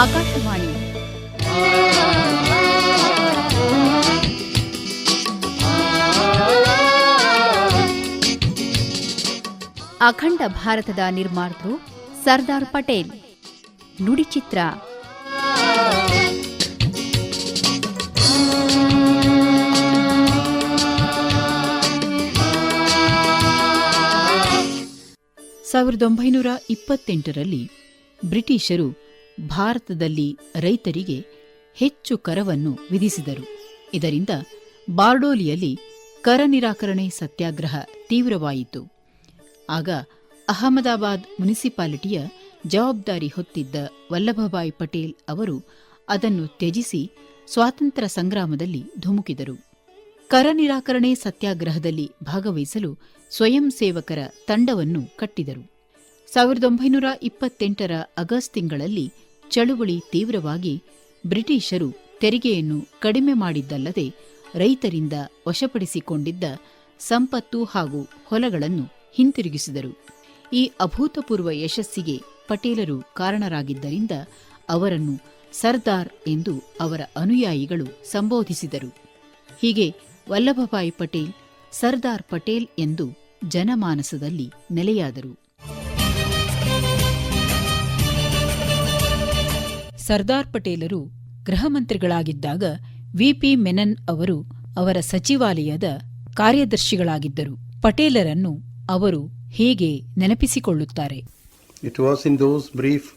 ಆಕಾಶವಾಣಿ. ಅಖಂಡ ಭಾರತದ ನಿರ್ಮಾತೃ ಸರ್ದಾರ್ ಪಟೇಲ್. ನುಡಿಚಿತ್ರ ಸಾವಿರದ ಒಂಬೈನೂರ ಇಪ್ಪತ್ತೆಂಟರಲ್ಲಿ ಬ್ರಿಟಿಷರು ಭಾರತದಲ್ಲಿ ರೈತರಿಗೆ ಹೆಚ್ಚು ಕರವನ್ನು ವಿಧಿಸಿದರು. ಇದರಿಂದ ಬಾರ್ಡೋಲಿಯಲ್ಲಿ ಕರ ನಿರಾಕರಣೆ ಸತ್ಯಾಗ್ರಹ ತೀವ್ರವಾಯಿತು. ಆಗ ಅಹಮದಾಬಾದ್ ಮುನಿಸಿಪಾಲಿಟಿಯ ಜವಾಬ್ದಾರಿ ಹೊತ್ತಿದ್ದ ವಲ್ಲಭಭಾಯಿ ಪಟೇಲ್ ಅವರು ಅದನ್ನು ತ್ಯಜಿಸಿ ಸ್ವಾತಂತ್ರ್ಯ ಸಂಗ್ರಾಮದಲ್ಲಿ ಧುಮುಕಿದರು. ಕರ ನಿರಾಕರಣೆ ಸತ್ಯಾಗ್ರಹದಲ್ಲಿ ಭಾಗವಹಿಸಲು ಸ್ವಯಂ ಸೇವಕರ ತಂಡವನ್ನು ಕಟ್ಟಿದರು. ಸಾವಿರದ ಒಂಬೈನೂರ ಇಪ್ಪತ್ತೆಂಟರ ಆಗಸ್ಟ್ ತಿಂಗಳಲ್ಲಿ ಚಳುವಳಿ ತೀವ್ರವಾಗಿ ಬ್ರಿಟಿಷರು ತೆರಿಗೆಯನ್ನು ಕಡಿಮೆ ಮಾಡಿದ್ದಲ್ಲದೆ ರೈತರಿಂದ ವಶಪಡಿಸಿಕೊಂಡಿದ್ದ ಸಂಪತ್ತು ಹಾಗೂ ಹೊಲಗಳನ್ನು ಹಿಂತಿರುಗಿಸಿದರು. ಈ ಅಭೂತಪೂರ್ವ ಯಶಸ್ಸಿಗೆ ಪಟೇಲರು ಕಾರಣರಾಗಿದ್ದರಿಂದ ಅವರನ್ನು ಸರ್ದಾರ್ ಎಂದು ಅವರ ಅನುಯಾಯಿಗಳು ಸಂಬೋಧಿಸಿದರು. ಹೀಗೆ ವಲ್ಲಭಭಾಯಿ ಪಟೇಲ್, ಸರ್ದಾರ್ ಪಟೇಲ್ ಎಂದು ಜನಮಾನಸದಲ್ಲಿ ನೆಲೆಯಾದರು. ಸರ್ದಾರ್ ಪಟೇಲರು ಗೃಹ ಮಂತ್ರಿಗಳಾಗಿದ್ದಾಗ ವಿಪಿ ಮೆನನ್ ಅವರು ಅವರ ಸಚಿವಾಲಯದ ಕಾರ್ಯದರ್ಶಿಗಳಾಗಿದ್ದರು ಪಟೇಲರನ್ನು ಅವರು ಹೇಗೆ ನೆನಪಿಸಿಕೊಳ್ಳುತ್ತಾರೆ it was in those brief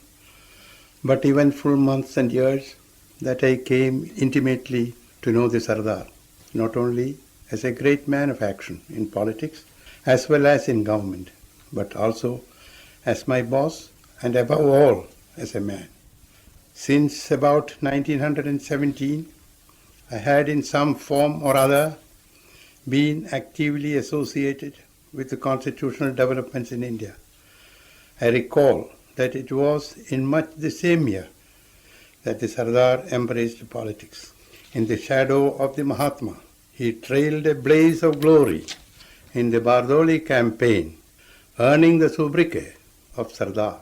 but even full months and years that I came intimately to know the Sardar not only as a great man of action in politics as well as in government, but also as my boss and above all as a man. Since about 1917, I had in some form or other been actively associated with the constitutional developments in India. I recall that it was in much the same year that the Sardar embraced politics. In the shadow of the Mahatma, he trailed a blaze of glory in the Bardoli campaign, earning the sobriquet of Sardar.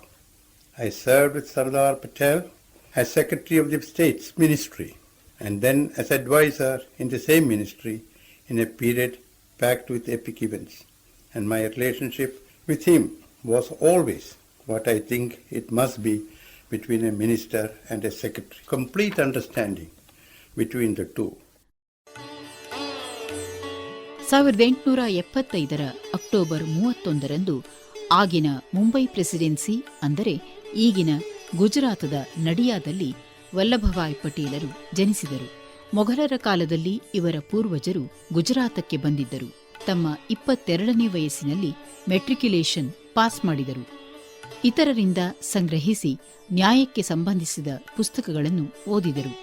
I served with Sardar Patel as Secretary of the State's Ministry and then as advisor in the same ministry in a period packed with epic events. And my relationship with him was always what I think it must be between a minister and a secretary. Complete understanding between the two. ಸಾವಿರದ ಎಂಟುನೂರ ಎಪ್ಪತ್ತೈದರ October ಮೂವತ್ತೊಂದರಂದು ಆಗಿನ Mumbai presidency ಅಂದರೆ ಈಗಿನ ಗುಜರಾತದ ನಡಿಯಾದಲ್ಲಿ ವಲ್ಲಭಭಾಯ್ ಪಟೇಲರು ಜನಿಸಿದರು. ಮೊಘಲರ ಕಾಲದಲ್ಲಿ ಇವರ ಪೂರ್ವಜರು ಗುಜರಾತಕ್ಕೆ ಬಂದಿದ್ದರು. ತಮ್ಮ ಇಪ್ಪತ್ತೆರಡನೇ ವಯಸ್ಸಿನಲ್ಲಿ ಮೆಟ್ರಿಕ್ಯುಲೇಷನ್ ಪಾಸ್ ಮಾಡಿದರು. ಇತರರಿಂದ ಸಂಗ್ರಹಿಸಿ ನ್ಯಾಯಕ್ಕೆ ಸಂಬಂಧಿಸಿದ ಪುಸ್ತಕಗಳನ್ನು ಓದಿದರು.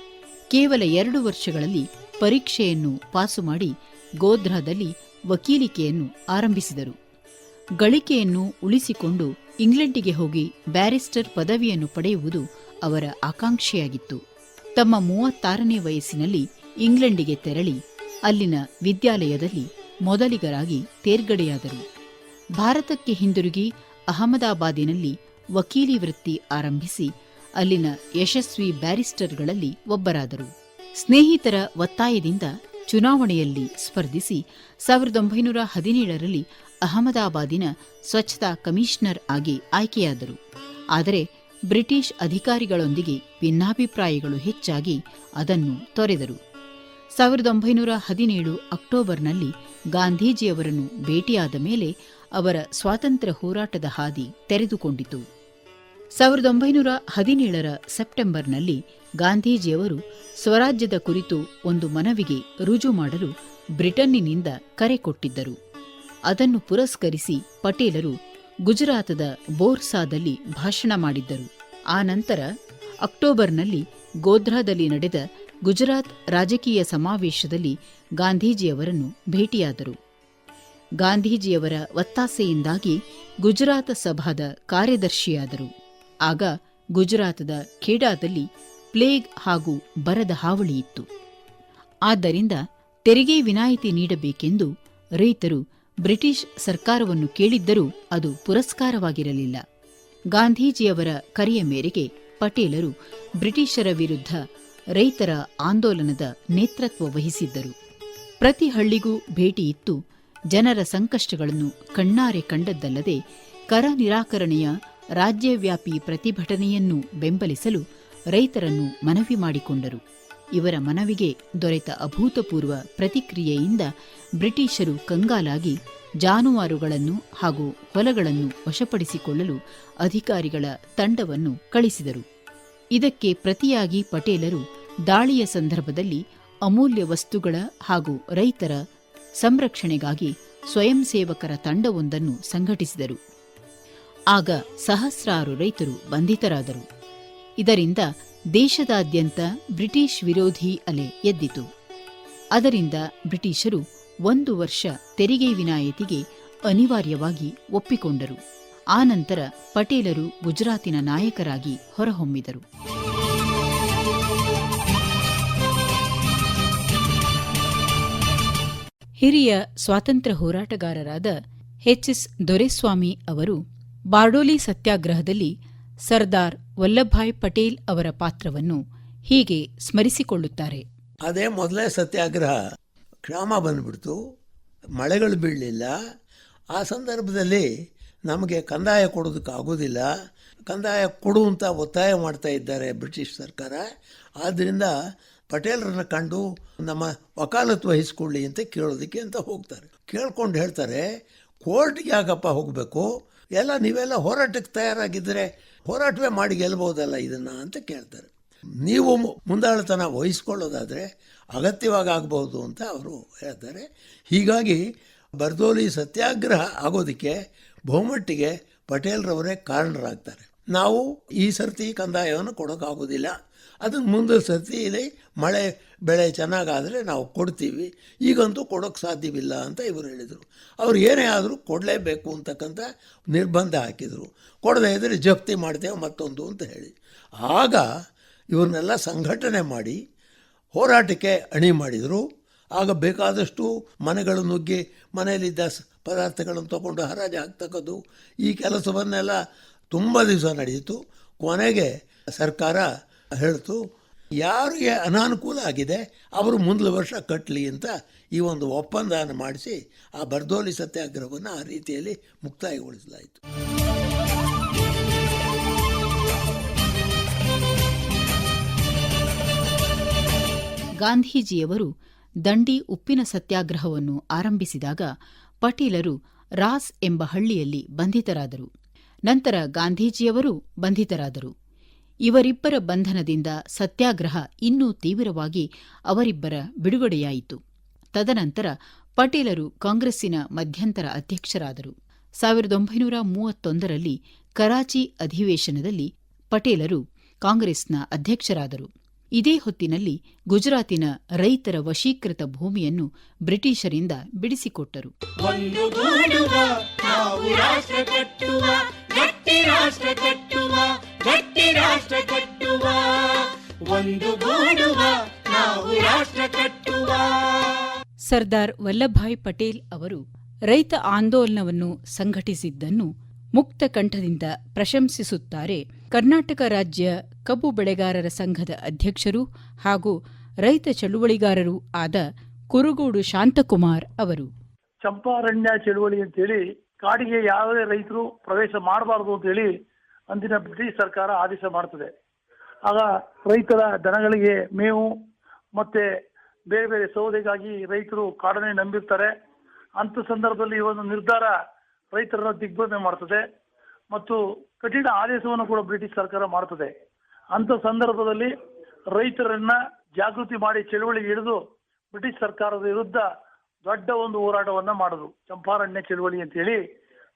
ಕೇವಲ ಎರಡು ವರ್ಷಗಳಲ್ಲಿ ಪರೀಕ್ಷೆಯನ್ನು ಪಾಸು ಮಾಡಿ ಗೋಧ್ರಾದಲ್ಲಿ ವಕೀಲಿಕೆಯನ್ನು ಆರಂಭಿಸಿದರು. ಗಳಿಕೆಯನ್ನು ಉಳಿಸಿಕೊಂಡು ಇಂಗ್ಲೆಂಡಿಗೆ ಹೋಗಿ ಬ್ಯಾರಿಸ್ಟರ್ ಪದವಿಯನ್ನು ಪಡೆಯುವುದು ಅವರ ಆಕಾಂಕ್ಷೆಯಾಗಿತ್ತು. ತಮ್ಮ ಮೂವತ್ತಾರನೇ ವಯಸ್ಸಿನಲ್ಲಿ ಇಂಗ್ಲೆಂಡಿಗೆ ತೆರಳಿ ಅಲ್ಲಿನ ವಿದ್ಯಾಲಯದಲ್ಲಿ ಮೊದಲಿಗರಾಗಿ ತೇರ್ಗಡೆಯಾದರು. ಭಾರತಕ್ಕೆ ಹಿಂದಿರುಗಿ ಅಹಮದಾಬಾದಿನಲ್ಲಿ ವಕೀಲಿ ವೃತ್ತಿ ಆರಂಭಿಸಿ ಅಲ್ಲಿನ ಯಶಸ್ವಿ ಬ್ಯಾರಿಸ್ಟರ್ಗಳಲ್ಲಿ ಒಬ್ಬರಾದರು. ಸ್ನೇಹಿತರ ಒತ್ತಾಯದಿಂದ ಚುನಾವಣೆಯಲ್ಲಿ ಸ್ಪರ್ಧಿಸಿ ಸಾವಿರದ ಒಂಬೈನೂರ ಹದಿನೇಳರಲ್ಲಿ ಅಹಮದಾಬಾದಿನ ಸ್ವಚ್ಛತಾ ಕಮಿಷನರ್ ಆಗಿ ಆಯ್ಕೆಯಾದರು. ಆದರೆ ಬ್ರಿಟಿಷ್ ಅಧಿಕಾರಿಗಳೊಂದಿಗೆ ಭಿನ್ನಾಭಿಪ್ರಾಯಗಳು ಹೆಚ್ಚಾಗಿ ಅದನ್ನು ತೊರೆದರು. ಸಾವಿರದ ಒಂಬೈನೂರ ಹದಿನೇಳು ಅಕ್ಟೋಬರ್ನಲ್ಲಿ ಗಾಂಧೀಜಿಯವರನ್ನು ಭೇಟಿಯಾದ ಮೇಲೆ ಅವರ ಸ್ವಾತಂತ್ರ್ಯ ಹೋರಾಟದ ಹಾದಿ ತೆರೆದುಕೊಂಡಿತು. ಸಾವಿರದ ಒಂಬೈನೂರ ಹದಿನೇಳರ ಸೆಪ್ಟೆಂಬರ್ನಲ್ಲಿ ಗಾಂಧೀಜಿಯವರು ಸ್ವರಾಜ್ಯದ ಕುರಿತು ಒಂದು ಮನವಿಗೆ ರುಜು ಮಾಡಲು ಬ್ರಿಟನ್ನಿನಿಂದ ಕರೆ ಕೊಟ್ಟಿದ್ದರು. ಅದನ್ನು ಪುರಸ್ಕರಿಸಿ ಪಟೇಲರು ಗುಜರಾತದ ಬೋರ್ಸಾದಲ್ಲಿ ಭಾಷಣ ಮಾಡಿದ್ದರು. ಆ ನಂತರ ಅಕ್ಟೋಬರ್ನಲ್ಲಿ ಗೋಧ್ರಾದಲ್ಲಿ ನಡೆದ ಗುಜರಾತ್ ರಾಜಕೀಯ ಸಮಾವೇಶದಲ್ಲಿ ಗಾಂಧೀಜಿಯವರನ್ನು ಭೇಟಿಯಾದರು. ಗಾಂಧೀಜಿಯವರ ಒತ್ತಾಸೆಯಿಂದಾಗಿ ಗುಜರಾತ ಸಭಾದ ಕಾರ್ಯದರ್ಶಿಯಾದರು. ಆಗ ಗುಜರಾತದ ಖೇಡಾದಲ್ಲಿ ಪ್ಲೇಗ್ ಹಾಗೂ ಬರದ ಹಾವಳಿಯಿತ್ತು ಆದ್ದರಿಂದ ತೆರಿಗೆ ವಿನಾಯಿತಿ ನೀಡಬೇಕೆಂದು ರೈತರು ಬ್ರಿಟಿಷ್ ಸರ್ಕಾರವನ್ನು ಕೇಳಿದ್ದರೂ ಅದು ಪುರಸ್ಕಾರವಾಗಿರಲಿಲ್ಲ. ಗಾಂಧೀಜಿಯವರ ಕರೆಯ ಮೇರೆಗೆ ಪಟೇಲರು ಬ್ರಿಟಿಷರ ವಿರುದ್ಧ ರೈತರ ಆಂದೋಲನದ ನೇತೃತ್ವ ವಹಿಸಿದ್ದರು. ಪ್ರತಿ ಹಳ್ಳಿಗೂ ಭೇಟಿ ಇತ್ತು. ಜನರ ಸಂಕಷ್ಟಗಳನ್ನು ಕಣ್ಣಾರೆ ಕಂಡದ್ದಲ್ಲದೆ ಕರ ನಿರಾಕರಣೆಯ ರಾಜ್ಯವ್ಯಾಪಿ ಪ್ರತಿಭಟನೆಯನ್ನು ಬೆಂಬಲಿಸಲು ರೈತರನ್ನು ಮನವಿ ಮಾಡಿಕೊಂಡರು. ಇವರ ಮನವಿಗೆ ದೊರೆತ ಅಭೂತಪೂರ್ವ ಪ್ರತಿಕ್ರಿಯೆಯಿಂದ ಬ್ರಿಟಿಷರು ಕಂಗಾಲಾಗಿ ಜಾನುವಾರುಗಳನ್ನು ಹಾಗೂ ಹೊಲಗಳನ್ನು ವಶಪಡಿಸಿಕೊಳ್ಳಲು ಅಧಿಕಾರಿಗಳ ತಂಡವನ್ನು ಕಳಿಸಿದರು. ಇದಕ್ಕೆ ಪ್ರತಿಯಾಗಿ ಪಟೇಲರು ದಾಳಿಯ ಸಂದರ್ಭದಲ್ಲಿ ಅಮೂಲ್ಯ ವಸ್ತುಗಳ ಹಾಗೂ ರೈತರ ಸಂರಕ್ಷಣೆಗಾಗಿ ಸ್ವಯಂ ಸೇವಕರ ತಂಡವೊಂದನ್ನು ಸಂಘಟಿಸಿದರು. ಆಗ ಸಹಸ್ರಾರು ರೈತರು ಬಂಧಿತರಾದರು. ಇದರಿಂದ ದೇಶದಾದ್ಯಂತ ಬ್ರಿಟಿಷ್ ವಿರೋಧಿ ಅಲೆ ಎದ್ದಿತು. ಅದರಿಂದ ಬ್ರಿಟಿಷರು ಒಂದು ವರ್ಷ ತೆರಿಗೆ ವಿನಾಯಿತಿಗೆ ಅನಿವಾರ್ಯವಾಗಿ ಒಪ್ಪಿಕೊಂಡರು. ಆನಂತರ ಪಟೇಲರು ಗುಜರಾತಿನ ನಾಯಕರಾಗಿ ಹೊರಹೊಮ್ಮಿದರು. ಹಿರಿಯ ಸ್ವಾತಂತ್ರ್ಯ ಹೋರಾಟಗಾರರಾದ ಎಚ್ ಎಸ್ ದೊರೆಸ್ವಾಮಿ ಅವರು ಬಾರ್ಡೋಲಿ ಸತ್ಯಾಗ್ರಹದಲ್ಲಿ ಸರ್ದಾರ್ ವಲ್ಲಭಾಯ್ ಪಟೇಲ್ ಅವರ ಪಾತ್ರವನ್ನು ಹೀಗೆ ಸ್ಮರಿಸಿಕೊಳ್ಳುತ್ತಾರೆ. ಅದೇ ಮೊದಲೇ ಸತ್ಯಾಗ್ರಹ. ಕ್ಷಾಮ ಬಂದ್ಬಿಡ್ತು. ಮಳೆಗಳು ಬೀಳಲಿಲ್ಲ. ಆ ಸಂದರ್ಭದಲ್ಲಿ ನಮಗೆ ಕಂದಾಯ ಕೊಡೋದಕ್ಕಾಗೋದಿಲ್ಲ. ಕಂದಾಯ ಕೊಡು ಅಂತ ಒತ್ತಾಯ ಮಾಡ್ತಾ ಇದ್ದಾರೆ ಬ್ರಿಟಿಷ್ ಸರ್ಕಾರ. ಆದ್ದರಿಂದ ಪಟೇಲರನ್ನ ಕಂಡು ನಮ್ಮ ವಕಾಲತ್ತು ವಹಿಸ್ಕೊಳ್ಳಿ ಅಂತ ಕೇಳೋದಕ್ಕೆ ಅಂತ ಹೋಗ್ತಾರೆ. ಕೇಳ್ಕೊಂಡು ಹೇಳ್ತಾರೆ, ಕೋರ್ಟ್ಗೆ ಯಾಕಪ್ಪ ಹೋಗಬೇಕು? ಎಲ್ಲ ನೀವೆಲ್ಲ ಹೋರಾಟಕ್ಕೆ ತಯಾರಾಗಿದ್ದರೆ ಹೋರಾಟವೇ ಮಾಡಿ ಗೆಲ್ಬೋದಲ್ಲ ಇದನ್ನು ಅಂತ ಕೇಳ್ತಾರೆ. ನೀವು ಮುಂದಾಳತನ ವಹಿಸ್ಕೊಳ್ಳೋದಾದರೆ ಅಗತ್ಯವಾಗಿ ಆಗಬಹುದು ಅಂತ ಅವರು ಹೇಳ್ತಾರೆ. ಹೀಗಾಗಿ ಬರ್ದೋಲಿ ಸತ್ಯಾಗ್ರಹ ಆಗೋದಕ್ಕೆ ಬಹುಮಟ್ಟಿಗೆ ಪಟೇಲ್ರವರೇ ಕಾರಣರಾಗ್ತಾರೆ. ನಾವು ಈ ಸರ್ತಿ ಕಂದಾಯವನ್ನು ಕೊಡೋಕ್ಕಾಗೋದಿಲ್ಲ. ಅದನ್ನು ಮುಂದೆ ಸತಿಯಲ್ಲಿ ಮಳೆ, ಬೆಳೆ ಚೆನ್ನಾಗಾದರೆ ನಾವು ಕೊಡ್ತೀವಿ. ಈಗಂತೂ ಕೊಡೋಕ್ಕೆ ಸಾಧ್ಯವಿಲ್ಲ ಅಂತ ಇವರು ಹೇಳಿದರು. ಅವ್ರು ಏನೇ ಆದರೂ ಕೊಡಲೇಬೇಕು ಅಂತಕ್ಕಂಥ ನಿರ್ಬಂಧ ಹಾಕಿದರು. ಕೊಡದೇ ಇದ್ದರೆ ಜಪ್ತಿ ಮಾಡ್ತೇವೆ ಮತ್ತೊಂದು ಅಂತ ಹೇಳಿ. ಆಗ ಇವ್ರನ್ನೆಲ್ಲ ಸಂಘಟನೆ ಮಾಡಿ ಹೋರಾಟಕ್ಕೆ ಅಣಿ ಮಾಡಿದರು. ಆಗ ಬೇಕಾದಷ್ಟು ಮನೆಗಳು ನುಗ್ಗಿ ಮನೆಯಲ್ಲಿದ್ದ ಪದಾರ್ಥಗಳನ್ನು ತಗೊಂಡು ಹರಾಜು ಹಾಕ್ತಕ್ಕದ್ದು ಈ ಕೆಲಸವನ್ನೆಲ್ಲ ತುಂಬ ದಿವಸ ನಡೆಯಿತು. ಕೊನೆಗೆ ಸರ್ಕಾರ ಹೇಳ್ತು ಯಾರಿಗೆ ಅನಾನುಕೂಲ ಆಗಿದೆ? ಅವರು ಮುಂದಿನ ವರ್ಷ ಕಟ್ಟಲಿ ಅಂತ ಈ ಒಂದು ಒಪ್ಪಂದವನ್ನು ಮಾಡಿಸಿ ಆ ಬರ್ದೋಲಿ ಸತ್ಯಾಗ್ರಹವನ್ನು ಆ ರೀತಿಯಲ್ಲಿ ಮುಕ್ತಾಯಗೊಳಿಸಲಾಯಿತು. ಗಾಂಧೀಜಿಯವರು ದಂಡಿ ಉಪ್ಪಿನ ಸತ್ಯಾಗ್ರಹವನ್ನು ಆರಂಭಿಸಿದಾಗ ಪಟೀಲರು ರಾಸ್ ಎಂಬ ಹಳ್ಳಿಯಲ್ಲಿ ಬಂಧಿತರಾದರು. ನಂತರ ಗಾಂಧೀಜಿಯವರು ಬಂಧಿತರಾದರು. ಇವರಿಬ್ಬರ ಬಂಧನದಿಂದ ಸತ್ಯಾಗ್ರಹ ಇನ್ನೂ ತೀವ್ರವಾಗಿ ಅವರಿಬ್ಬರ ಬಿಡುಗಡೆಯಾಯಿತು. ತದನಂತರ ಪಟೇಲರು ಕಾಂಗ್ರೆಸ್ಸಿನ ಮಧ್ಯಂತರ ಅಧ್ಯಕ್ಷರಾದರು. ಸಾವಿರದ ಒಂಬೈನೂರ ಮೂವತ್ತೊಂದರಲ್ಲಿ ಕರಾಚಿ ಅಧಿವೇಶನದಲ್ಲಿ ಪಟೇಲರು ಕಾಂಗ್ರೆಸ್ನ ಅಧ್ಯಕ್ಷರಾದರು. ಇದೇ ಹೊತ್ತಿನಲ್ಲಿ ಗುಜರಾತಿನ ರೈತರ ವಶೀಕೃತ ಭೂಮಿಯನ್ನು ಬ್ರಿಟಿಷರಿಂದ ಬಿಡಿಸಿಕೊಟ್ಟರು. ರಾಷ್ಟ್ರ ಕಟ್ಟುವ ಗಟ್ಟಿ ರಾಷ್ಟ್ರ ಕಟ್ಟುವ ಒಂದು ಗೂಡುವ ನಾವು ರಾಷ್ಟ್ರ ಕಟ್ಟುವ. ಸರ್ದಾರ್ ವಲ್ಲಭಾಯ್ ಪಟೇಲ್ ಅವರು ರೈತ ಆಂದೋಲನವನ್ನು ಸಂಘಟಿಸಿದ್ದನ್ನು ಮುಕ್ತ ಕಂಠದಿಂದ ಪ್ರಶಂಸಿಸುತ್ತಾರೆ. ಕರ್ನಾಟಕ ರಾಜ್ಯ ಕಬ್ಬು ಬೆಳೆಗಾರರ ಸಂಘದ ಅಧ್ಯಕ್ಷರು ಹಾಗೂ ರೈತ ಚಳುವಳಿಗಾರರು ಆದ ಕುರುಗೋಡು ಶಾಂತಕುಮಾರ್ ಅವರು. ಚಂಪಾರಣ್ಯ ಚಳುವಳಿ ಅಂತೇಳಿ ಕಾಡಿಗೆ ಯಾವುದೇ ರೈತರು ಪ್ರವೇಶ ಮಾಡಬಾರದು ಅಂತೇಳಿ ಅಂದಿನ ಬ್ರಿಟಿಷ್ ಸರ್ಕಾರ ಆದೇಶ ಮಾಡ್ತದೆ. ಆಗ ರೈತರ ದನಗಳಿಗೆ ಮೇವು ಮತ್ತೆ ಬೇರೆ ಬೇರೆ ಸೌದೆಗಾಗಿ ರೈತರು ಕಾಡನ್ನೇ ನಂಬಿರ್ತಾರೆ. ಅಂತ ಸಂದರ್ಭದಲ್ಲಿ ಈ ಒಂದು ನಿರ್ಧಾರ ರೈತರನ್ನ ದಿಗ್ಬಂಧನೆ ಮಾಡ್ತದೆ ಮತ್ತು ಕಠಿಣ ಆದೇಶವನ್ನು ಕೂಡ ಬ್ರಿಟಿಷ್ ಸರ್ಕಾರ ಮಾಡ್ತದೆ. ಅಂತ ಸಂದರ್ಭದಲ್ಲಿ ರೈತರನ್ನ ಜಾಗೃತಿ ಮಾಡಿ ಚಳುವಳಿ ಹಿಡಿದು ಬ್ರಿಟಿಷ್ ಸರ್ಕಾರದ ವಿರುದ್ಧ ದೊಡ್ಡ ಒಂದು ಹೋರಾಟವನ್ನ ಮಾಡಿದ್ರು ಚಂಪಾರಣ್ಯ ಚಳುವಳಿ ಅಂತ ಹೇಳಿ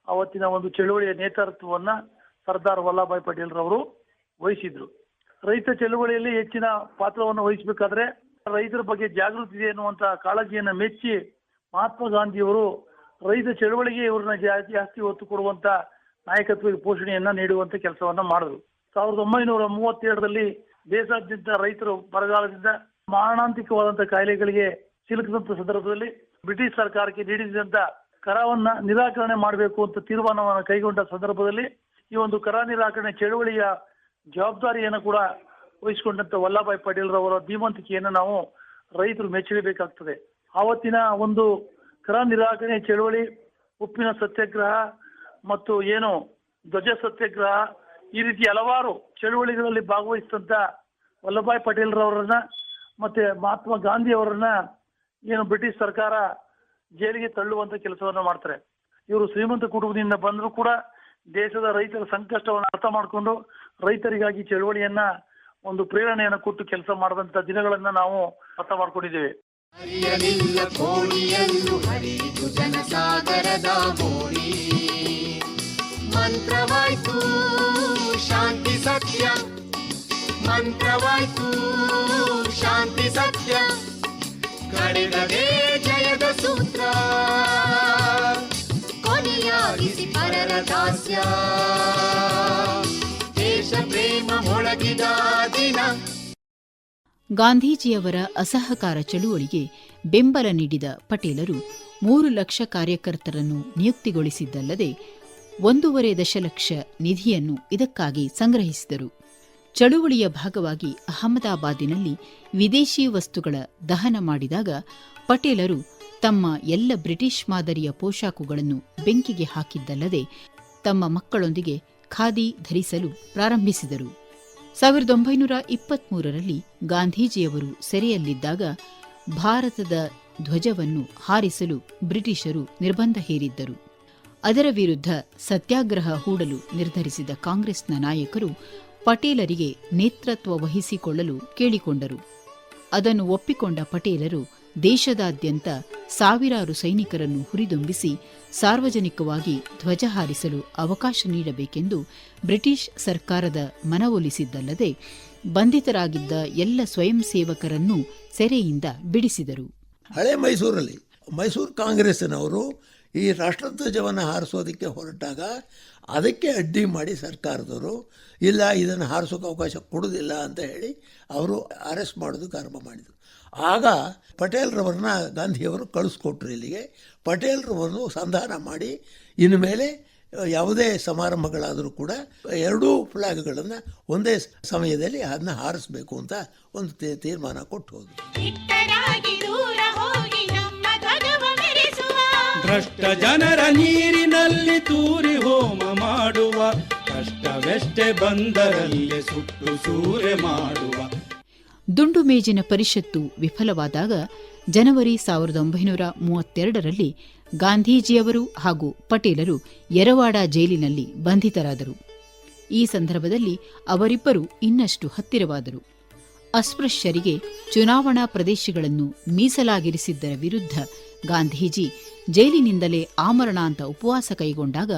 ಅವತ್ತಿನ ಒಂದು ಚಳುವಳಿಯ ನೇತೃತ್ವವನ್ನ ಸರ್ದಾರ್ ವಲ್ಲಭಾಯ್ ಪಟೇಲ್ ರವರು ವಹಿಸಿದ್ರು. ರೈತ ಚಳುವಳಿಯಲ್ಲಿ ಹೆಚ್ಚಿನ ಪಾತ್ರವನ್ನು ವಹಿಸಬೇಕಾದ್ರೆ ರೈತರ ಬಗ್ಗೆ ಜಾಗೃತಿ ಇದೆ ಎನ್ನುವಂತ ಕಾಳಜಿಯನ್ನ ಮೆಚ್ಚಿ ಮಹಾತ್ಮ ಗಾಂಧಿಯವರು ರೈತ ಚಳುವಳಿಗೆ ಇವ್ರನ್ನ ಜಾಸ್ತಿ ಜಾಸ್ತಿ ಒತ್ತು ಕೊಡುವಂತ ನಾಯಕತ್ವ ಪೋಷಣೆಯನ್ನ ನೀಡುವಂತ ಕೆಲಸವನ್ನ ಮಾಡಿದ್ರು. ಸಾವಿರದ ಒಂಬೈನೂರ ಮೂವತ್ತೆರಡರಲ್ಲಿ ದೇಶಾದ್ಯಂತ ರೈತರು ಬರಗಾಲದಿಂದ ಮಾರಣಾಂತಿಕವಾದಂತಹ ಕಾಯಿಲೆಗಳಿಗೆ ಸಿಲುಕಿದಂತ ಸಂದರ್ಭದಲ್ಲಿ ಬ್ರಿಟಿಷ್ ಸರ್ಕಾರಕ್ಕೆ ನೀಡಿದಂತ ಕರವನ್ನ ನಿರಾಕರಣೆ ಮಾಡಬೇಕು ಅಂತ ತೀರ್ಮಾನವನ್ನು ಕೈಗೊಂಡ ಸಂದರ್ಭದಲ್ಲಿ ಈ ಒಂದು ಕರ ನಿರಾಕರಣೆ ಚಳುವಳಿಯ ಜವಾಬ್ದಾರಿಯನ್ನು ಕೂಡ ವಹಿಸಿಕೊಂಡಂತ ವಲ್ಲಭಾಯ್ ಪಟೇಲ್ರವರ ಧೀಮಂತಿಕೆಯನ್ನು ನಾವು ರೈತರು ಮೆಚ್ಚಲೇಬೇಕಾಗ್ತದೆ. ಆವತ್ತಿನ ಒಂದು ಕರ ನಿರಾಕರಣೆ ಚಳುವಳಿ, ಉಪ್ಪಿನ ಸತ್ಯಾಗ್ರಹ ಮತ್ತು ಏನು ಧ್ವಜ ಸತ್ಯಾಗ್ರಹ ಈ ರೀತಿ ಹಲವಾರು ಚಳುವಳಿಗಳಲ್ಲಿ ಭಾಗವಹಿಸಿದಂತ ವಲ್ಲಭಾಯ್ ಪಟೇಲ್ರವರನ್ನ ಮತ್ತೆ ಮಹಾತ್ಮ ಗಾಂಧಿ ಅವರನ್ನ ಏನು ಬ್ರಿಟಿಷ್ ಸರ್ಕಾರ ಜೈಲಿಗೆ ತಳ್ಳುವಂತ ಕೆಲಸವನ್ನ ಮಾಡ್ತಾರೆ. ಇವರು ಶ್ರೀಮಂತ ಕುಟುಂಬದಿಂದ ಬಂದರೂ ಕೂಡ ದೇಶದ ರೈತರ ಸಂಕಷ್ಟವನ್ನು ಅರ್ಥ ಮಾಡಿಕೊಂಡು ರೈತರಿಗಾಗಿ ಚಳುವಳಿಯನ್ನ ಒಂದು ಪ್ರೇರಣೆಯನ್ನು ಕೊಟ್ಟು ಕೆಲಸ ಮಾಡಿದಂತ ದಿನಗಳನ್ನ ನಾವು ಅರ್ಥ ಮಾಡ್ಕೊಂಡಿದ್ದೇವೆ. ಮಂತ್ರವಾಯ್ತು, ಶಾಂತಿ ಸತ್ಯ. ಮಂತ್ರವಾಯ್ತು, ಶಾಂತಿ ಸತ್ಯ. ಜಯದ ಸೂತ್ರ. ಪರರ ದಾಸ್ಯ ದೇಶ ಪ್ರೇಮ ಮೊಳಗಿದ ದಿನ. ಗಾಂಧೀಜಿಯವರ ಅಸಹಕಾರ ಚಳುವಳಿಗೆ ಬೆಂಬಲ ನೀಡಿದ ಪಟೇಲರು ಮೂರು ಲಕ್ಷ ಕಾರ್ಯಕರ್ತರನ್ನು ನಿಯುಕ್ತಿಗೊಳಿಸಿದ್ದಲ್ಲದೆ ಒಂದೂವರೆ ದಶಲಕ್ಷ ನಿಧಿಯನ್ನು ಇದಕ್ಕಾಗಿ ಸಂಗ್ರಹಿಸಿದರು. ಚಳುವಳಿಯ ಭಾಗವಾಗಿ ಅಹಮದಾಬಾದಿನಲ್ಲಿ ವಿದೇಶಿ ವಸ್ತುಗಳ ದಹನ ಮಾಡಿದಾಗ ಪಟೇಲರು ತಮ್ಮ ಎಲ್ಲ ಬ್ರಿಟಿಷ್ ಮಾದರಿಯ ಪೋಷಾಕುಗಳನ್ನು ಬೆಂಕಿಗೆ ಹಾಕಿದ್ದಲ್ಲದೆ ತಮ್ಮ ಮಕ್ಕಳೊಂದಿಗೆ ಖಾದಿ ಧರಿಸಲು ಪ್ರಾರಂಭಿಸಿದರು. ಸಾವಿರದ ಒಂಬೈನೂರ ಇಪ್ಪತ್ಮೂರರಲ್ಲಿ ಗಾಂಧೀಜಿಯವರು ಸೆರೆಯಲ್ಲಿದ್ದಾಗ ಭಾರತದ ಧ್ವಜವನ್ನು ಹಾರಿಸಲು ಬ್ರಿಟಿಷರು ನಿರ್ಬಂಧ ಹೇರಿದ್ದರು. ಅದರ ವಿರುದ್ಧ ಸತ್ಯಾಗ್ರಹ ಹೂಡಲು ನಿರ್ಧರಿಸಿದ ಕಾಂಗ್ರೆಸ್ನ ನಾಯಕರು ಪಟೇಲರಿಗೆ ನೇತೃತ್ವ ವಹಿಸಿಕೊಳ್ಳಲು ಕೇಳಿಕೊಂಡರು. ಅದನ್ನು ಒಪ್ಪಿಕೊಂಡ ಪಟೇಲರು ದೇಶದಾದ್ಯಂತ ಸಾವಿರಾರು ಸೈನಿಕರನ್ನು ಹುರಿದುಂಬಿಸಿ ಸಾರ್ವಜನಿಕವಾಗಿ ಧ್ವಜ ಹಾರಿಸಲು ಅವಕಾಶ ನೀಡಬೇಕೆಂದು ಬ್ರಿಟಿಷ್ ಸರ್ಕಾರದ ಮನವೊಲಿಸಿದ್ದಲ್ಲದೆ ಬಂಧಿತರಾಗಿದ್ದ ಎಲ್ಲ ಸ್ವಯಂ ಸೇವಕರನ್ನು ಸೆರೆಯಿಂದ ಬಿಡಿಸಿದರು. ಹಳೆ ಮೈಸೂರಲ್ಲಿ ಮೈಸೂರು ಕಾಂಗ್ರೆಸ್ನವರು ಈ ರಾಷ್ಟ್ರಧ್ವಜವನ್ನು ಹಾರಿಸೋದಕ್ಕೆ ಹೊರಟಾಗ ಅದಕ್ಕೆ ಅಡ್ಡಿ ಮಾಡಿ ಸರ್ಕಾರದವರು, ಇಲ್ಲ ಇದನ್ನು ಹಾರಿಸೋಕೆ ಅವಕಾಶ ಕೊಡೋದಿಲ್ಲ ಅಂತ ಹೇಳಿ ಅವರು ಅರೆಸ್ಟ್ ಮಾಡೋದಕ್ಕೆ ಆರಂಭ ಮಾಡಿದರು. ಆಗ ಪಟೇಲ್ರವ್ರನ್ನ ಗಾಂಧಿಯವರು ಕಳಿಸ್ಕೊಟ್ರು ಇಲ್ಲಿಗೆ. ಪಟೇಲ್ರವನ್ನು ಸಂಧಾನ ಮಾಡಿ ಇನ್ನು ಮೇಲೆ ಯಾವುದೇ ಸಮಾರಂಭಗಳಾದರೂ ಕೂಡ ಎರಡೂ ಫ್ಲಾಗ್ಗಳನ್ನು ಒಂದೇ ಸಮಯದಲ್ಲಿ ಅದನ್ನ ಹಾರಿಸ್ಬೇಕು ಅಂತ ಒಂದು ತೀರ್ಮಾನ ಕೊಟ್ಟು ಹೋದರು. ಇಟ್ಟರಾಗಿ ದೂರ ಹೋಗಿ ನಮ್ಮ ಧ್ವಜವ ಮೆರೆಸುವ. ಭ್ರಷ್ಟ ಜನರ ನೀರಿನಲ್ಲಿ ತೂರಿ ಹೋಮ ಮಾಡುವ. ಕಷ್ಟವೆಷ್ಟೇ ಬಂದರಲ್ಲಿ ಸುಟ್ಟು ಸೂರೆ ಮಾಡುವ. ದುಂಡು ಮೇಜಿನ ಪರಿಷತ್ತು ವಿಫಲವಾದಾಗ ಜನವರಿ ಸಾವಿರದ ಒಂಬೈನೂರ ಮೂವತ್ತೆರಡರಲ್ಲಿ ಗಾಂಧೀಜಿಯವರು ಹಾಗೂ ಪಟೇಲರು ಯರವಾಡ ಜೈಲಿನಲ್ಲಿ ಬಂಧಿತರಾದರು. ಈ ಸಂದರ್ಭದಲ್ಲಿ ಅವರಿಬ್ಬರು ಇನ್ನಷ್ಟು ಹತ್ತಿರವಾದರು. ಅಸ್ಪೃಶ್ಯರಿಗೆ ಚುನಾವಣಾ ಪ್ರದೇಶಗಳನ್ನು ಮೀಸಲಾಗಿರಿಸಿದ್ದರ ವಿರುದ್ಧ ಗಾಂಧೀಜಿ ಜೈಲಿನಿಂದಲೇ ಆಮರಣಾಂತ ಉಪವಾಸ ಕೈಗೊಂಡಾಗ